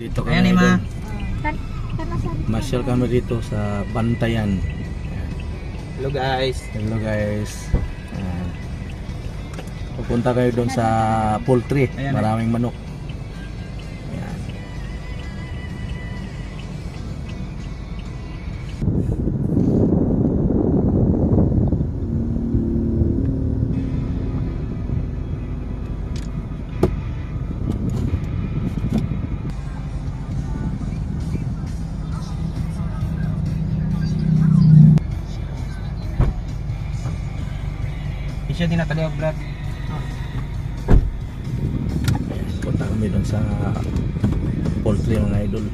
Dito kami Ayan, Ima. idol. Masyal kami dito sa Bantayan. Ayan. Hello guys. Hello guys. Ayan. Pupunta kayo doon sa poultry. Ayan, Maraming manok. Din natali og brad. Punta kami doon sa poultry mga idol.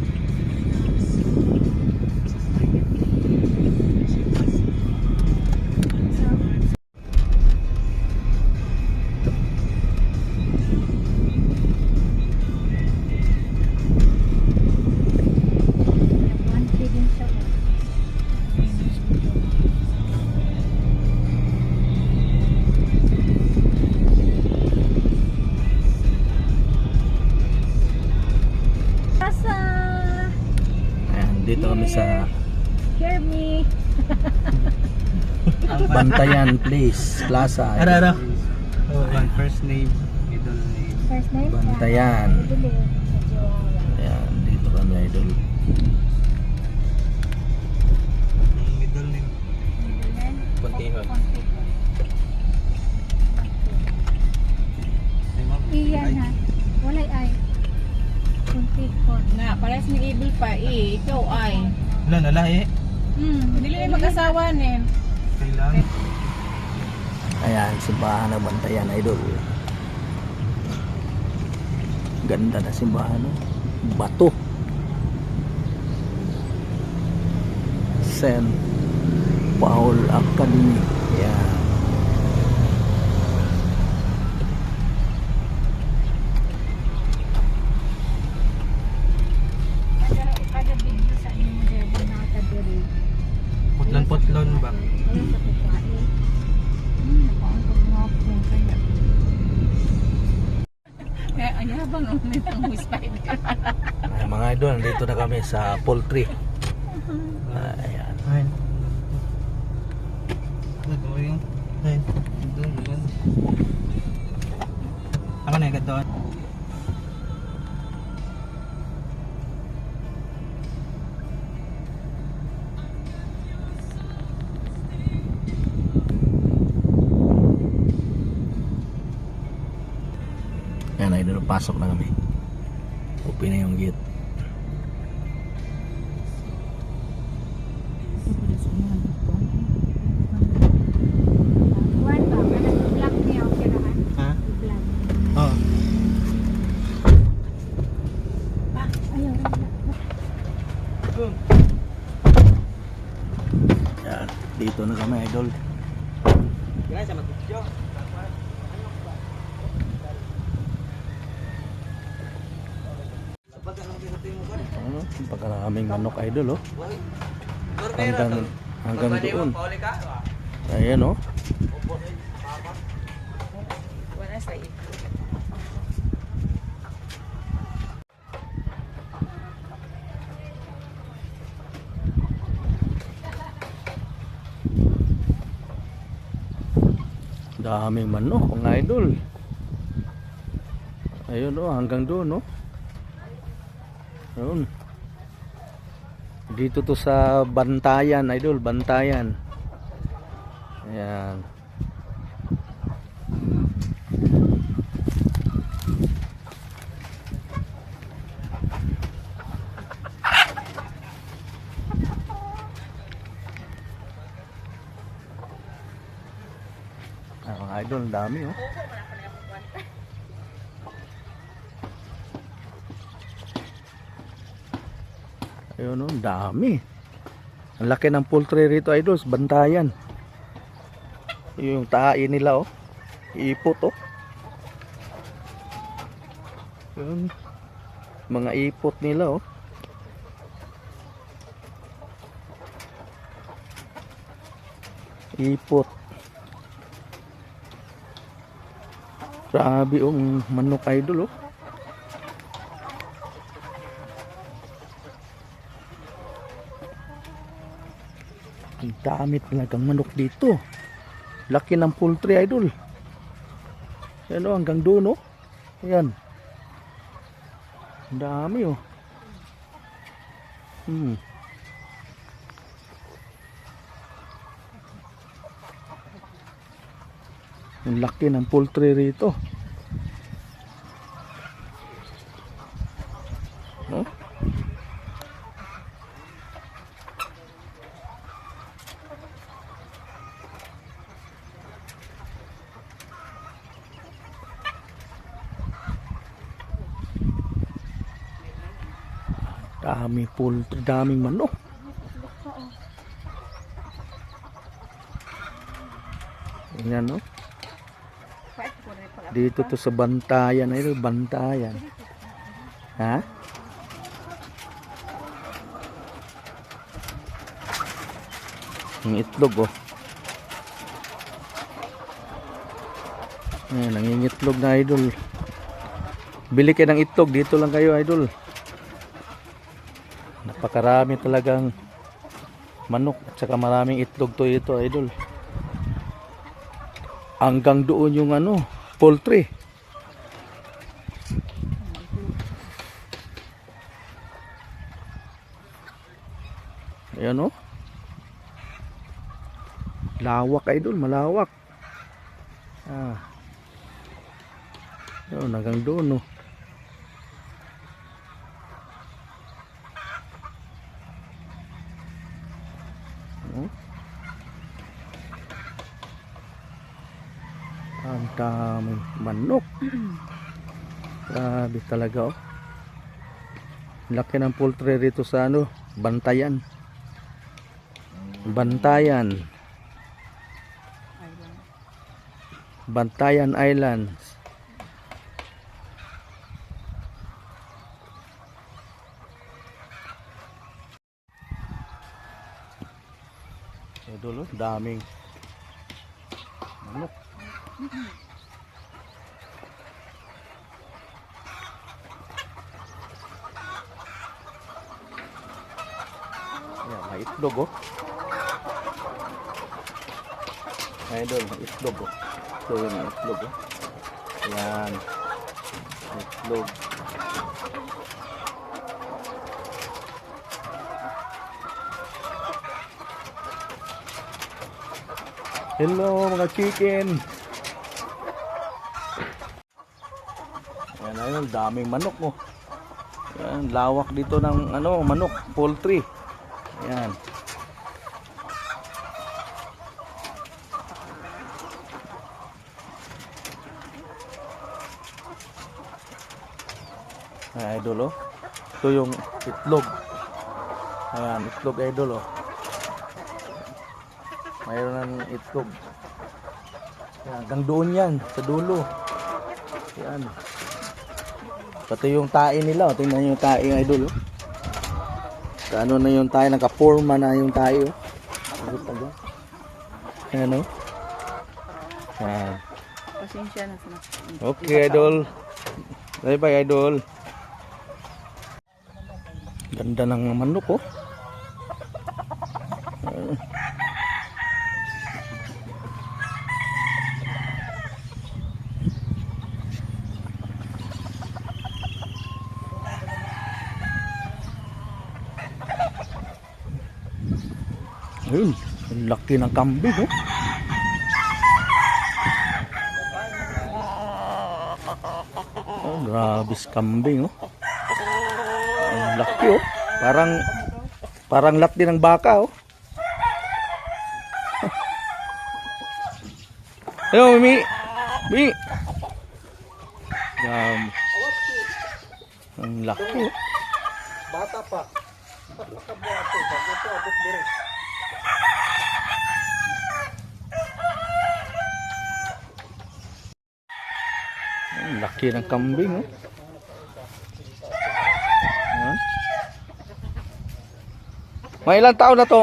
Bantayan Place Plaza. Ara ara. Oh, one first name, middle name. First name? Bantayan. Ayan. Dito kami idol. Middle name. middle name? Ma'am. Iyan ha. Walay ay. Contihon. Na, parehas ni Evil pa eh. Ikaw ay. Wala na lahi. Hmm, hindi lang mag-asawa ni. Kailangan. Ayan, simbahan ng Bantayan idol. Ganda na simbahan, no? Bato. St. Paul Academy. Ayan. Eh, ayabang nung nitang spider. Ay, mga idol, nandito na kami sa poultry. Ayan. Ay. Ano yung? Ay. Doon, doon. Ako na yung doon. Ayan, pasok na kami. Open na yung gate. Ano? Pagkaraming manok, idol, oh. Hanggang, hanggang doon. Ayan, oh. Wala sa iyo. Daming manok, mga idol. Ayun oh, hanggang doon oh. Ayun. Dito to sa Bantayan, idol, Bantayan. Ayan. Ah, idol, dami oh. Ayun oh, ang dami. Ang laki ng poultry rito idols, bantayan. Yung tae nila oh. Ipot oh. Yun. Mga ipot nila oh. Ipot. Grabe oh, manok idol oh. Ang dami talagang manok dito. Laki ng poultry idol. Yan o, hanggang doon o. Ayan. Ang dami o. Hmm. Ang laki ng poultry rito. Dami poultry, daming manok. Ayan no. Dito to sa bantayan, ay bantayan. Ha? Yung itlog oh. Ayan, nangingitlog na idol. Bili kayo ng itlog, dito lang kayo idol. Napakarami talagang manok at saka maraming itlog to ito idol. Hanggang doon yung ano, poultry. Ayan o. Lawak idol, malawak. Ah. Yun, hanggang doon oh. Oh. Ang daming manok. Grabe talaga oh. Laki ng poultry rito sa ano, Bantayan. Bantayan. Bantayan Islands. Idol, oh, daming manok. May itlog oh. May itlog oh. Ito yun ang itlog oh. Ayan. Itlog. Hello mga chicken. Ayan ayun, daming manok oh. Ayan, lawak dito ng ano, manok, poultry. Ayan. Ayan, idol oh. Ito yung itlog. Ayan, itlog idol oh. Mayroon ng itlog. Ayan, hanggang doon yan, sa dulo. Ayan. Pati yung tae nila, oh. tingnan yung tae idol oh. Kaano na yung tae, nakaporma na yung. Ayan oh. Ayan. Pasensya na sa Okay, idol. Bye bye, idol. Ganda ng manok, oh. Ayun, laki ng kambing, oh. Oh, grabe kambing oh. Ang laki oh. Parang parang lat din ng baka oh. Yo, Mi. Mi. Grabe. Ang laki oh. Bata pa. Pagkabuhato, bago ito, abot dire. Ang laki ng kambing oh. Ayan. Mga ilang taon na to?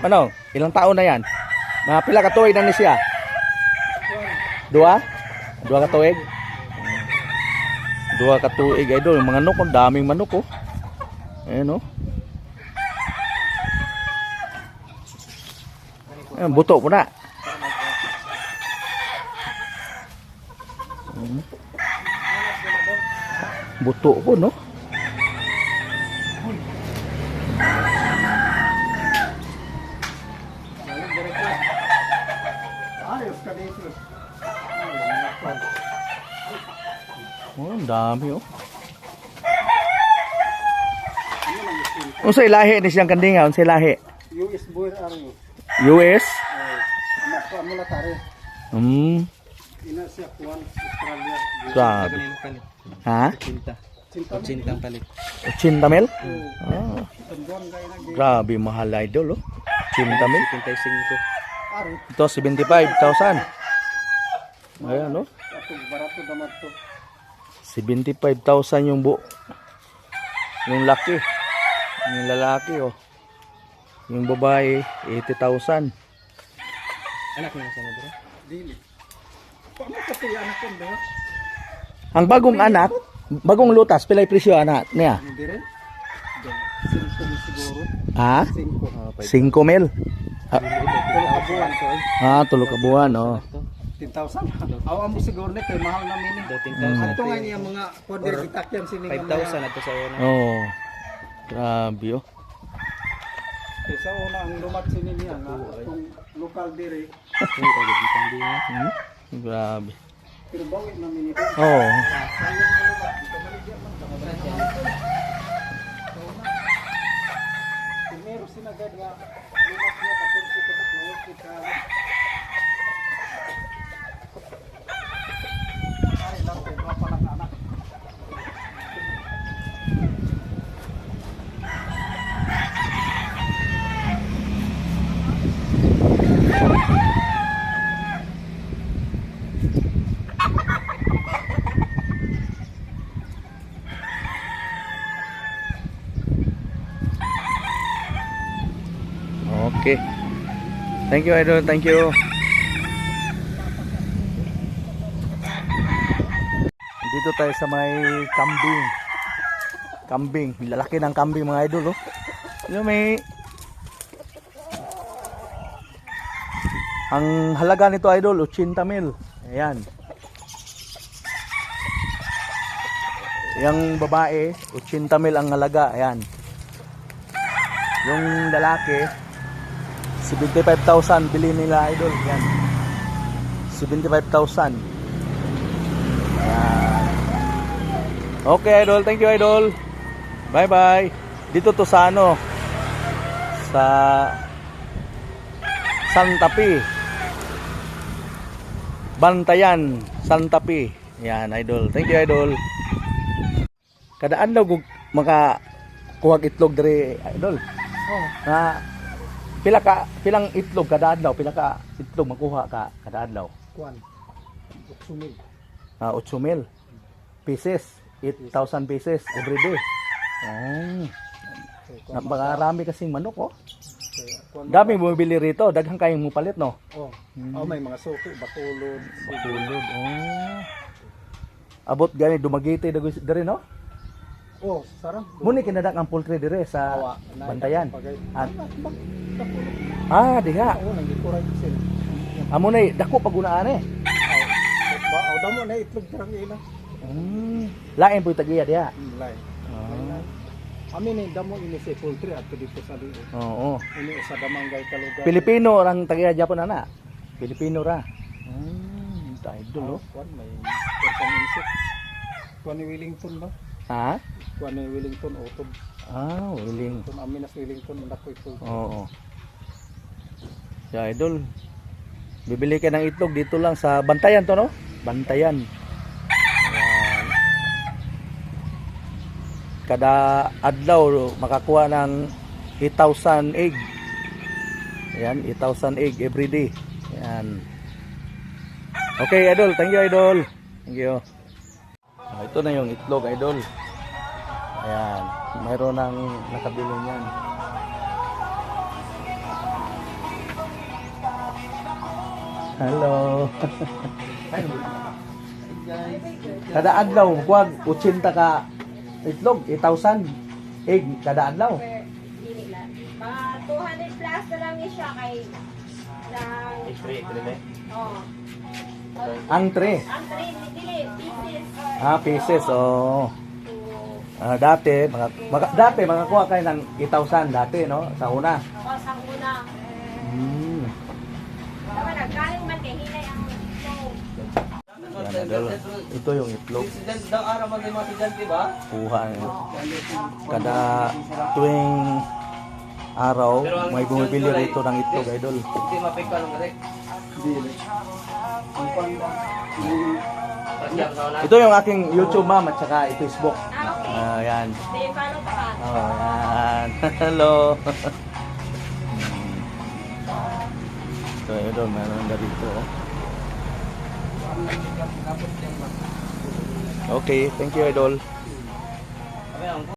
Ano? Ilang taon na yan? Mga pila ka tuig na ni siya? Dua? Dua ka tuig? Dua ka tuig idol. Mga manok, ang daming manok oh. Ayan oh. Ayan, buto po na. Mm. Buto po, no? Oh, ang dami, oh. Unsay lahi ni siyang kandinga? Unsay lahi? US boy ari. US? Mo tare. Hmm. Ina siya kuan Australia. Grabe. Ha? Cinta. Cinta. Cintang palit. 80 mil? Oh, Ah, grabe mahal idol, oh. 80 mil. 55. ari. Ito, 75,000. Ayan, no? Ato barato damat to. 75,000 yung buo. Yung laki. Yung lalaki, oh. Yung babae, 80,000. Anak mo sa bro? Dili. Paano ka tiya anak ko ba? Ang bagong anak, bagong lutas, pilay presyo anak niya. Hindi rin. Ha? Cinco. 5 mil. Ah, ka buwan ah tulo ka buwan, oh. 10,000. Awa mo siguro ni kay mahal namin ni. Dating Mm. Ato nga niya mga poder itakyan sini nga 5,000 ato sa una. Oh. Grabe, oh. Isa una ang lumat sini niya nga kung lokal diri. Uy, agad yung kambing. Grabe. Pero bawi namin ito. Oh. Primero sinagad nga lumat niya tapos si kabuk na ukit ka. Thank you, Idol. Thank you. Dito tayo sa may kambing. Kambing. Lalaki ng kambing mga idol, oh. May... Ang halaga nito, idol, 80 mil. Ayan. Yung babae, 80 mil ang halaga. Ayan. Yung lalaki, 75,000 bili nila idol. Yan. 75,000. Yan. Okay idol, thank you idol. Bye bye. Dito to sa ano? Sa Santa Fe. Bantayan, Santa Fe. Yan idol. Thank you idol. Kadaan daw maka kuwag itlog diri idol. Oh, Na pila ka pilang itlog kada adlaw, pila ka itlog makuha ka kada adlaw? kuan. Sumil. Ah, 8,000 pieces, 8,000 pieces every day. Oh. Napakarami kasing manok oh. Dami bumibili rito, daghang kayong mupalit no. Oh, oh may mga suki, bakulod, Tulog. Oh. Abot gani dumagiti dago diri no. Oh, sarang. Muni kinadak ang poultry dire sa Awa, na- Bantayan. At ah diha. Oo, nang gikuray ko sila. Amo nay dako pagunaan eh. Ba, o damo na itlog darang ila. Mm. Lain po tagiya diha. Lay. Ah. Amin ni damo ini si poultry at dito sa dito. Oo. Ini sa Damangay Kalugan. Pilipino lang tagiya Japon ana. Pilipino ra. Mm, idol oh. Kuan may kuan insik. Kuan ni Wellington ba? Ha? Kuan ni Wellington utod. Ah, willing. Kuan amin na sa Wellington ito. Oo. Ya idol. Bibili ka ng itlog dito lang sa Bantayan to no? Bantayan. Ayan. Kada adlaw makakuha ng 8,000 egg. Ayan, 8,000 egg every day. Ayan. Okay, idol. Thank you, idol. Thank you. Ah, ito na yung itlog, idol. Ayan. Mayroon ng nakabili niyan. Hello. kada adlaw, kuwag 80 ka itlog, 8,000 egg kada adlaw. Mga 200 plus na lang siya kay lang. Oh. Ang tre. Ang tray, pieces. Ah, pieces. Oh. Ah, dati, mga, mga, dati, makakuha kayo ng 8,000 dati, no? Sa una. sa una. Hmm. Yan, idol. Ito yung itlog. Mga? Kuha. Kada tuwing araw, may bumibili rito ng itlog, idol. Hindi mapekal ng rek. Ito yung aking YouTube, ma'am, at saka Facebook. Ah, okay. Ah, yan. Paano pa ka? Oh, yan. Hello. Hmm. so, idol, meron na dito. Okay, thank you, idol.